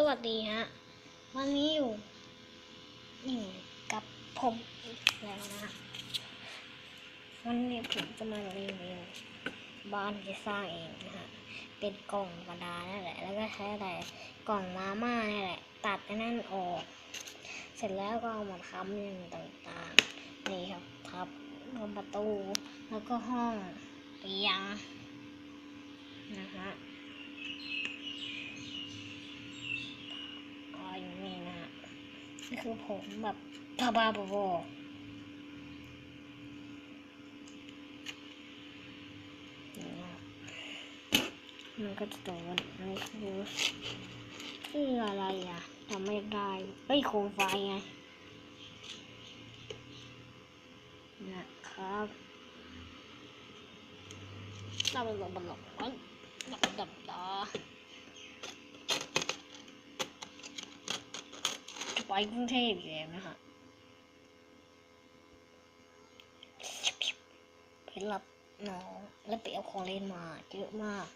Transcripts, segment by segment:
สวัสดีฮะ วันนี้อยู่อยู่กับผมอีกแล้วนะ วันนี้ผมจะมารีวิวบ้านที่สร้างเองนะฮะ เป็นกล่องกระดาษนั่นแหละ แล้วก็ใช้อะไรกล่องมาม่านี่แหละ ตัดนั่นออก เสร็จแล้วก็เอามาทำอย่างต่างๆ นี่ครับทับรวมประตู แล้วก็ห้องเตียงนะฮะ ก็อย่างนี้นะฮะนี่ คือผมแบบบ้าบ้าบอๆนี่นะครับมันก็จะโดนนี่คือคืออะไรอะทำไม่ได้เฮ้ยโคมไฟไงนะครับดับดับดับดับดับดับดับ ไปกรุงเทพอีกแล้วนะฮะไปรับน้องแล้วไปเอาของเล่นมาเยอะมาก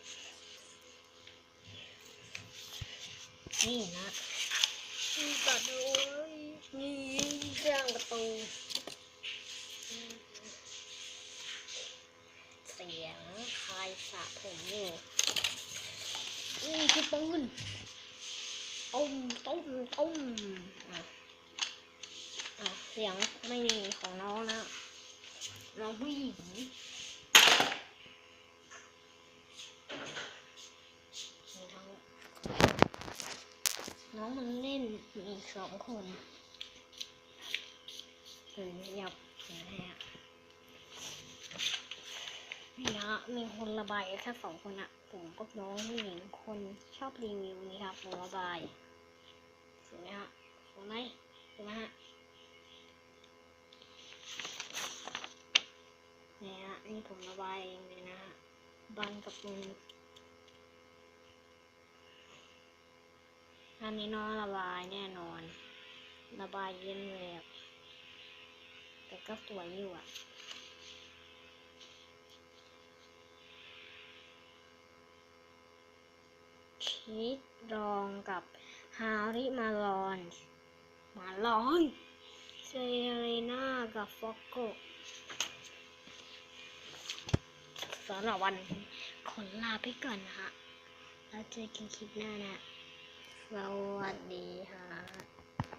นี่นะตัดเลยนี่สร้างประตูเสียงคลายสระผมอยู่นี่คือปืน ตุ้มตุ้มตุ้มอะอะเสียงไม่มีของน้องนะ น้องผู้หญิงน้องน้องมันเล่นมีอีกสองคนเออเงียบนะฮะมีคนระบายแค่สองคนอะผมกับน้องผู้หญิงคนชอบรีวิวนี่ครับผมระบายสวยไหมฮะสวยไหมสวยไหมฮะเนี่ยฮะนี่ผมระบายเองเลยนะฮะบันกับมืออันนี้น้องระบายแน่นอน ระบายเย็นเลยแต่ก็สวยอยู่อะ ชีสรองกับฮาริมาลอนมาลอนเซเรน่ากับฟอกโกสำหรับวันนี้ขอลาไปก่อนนะฮะแล้วเจอกันคลิปหน้านะ สวัสดีค่ะ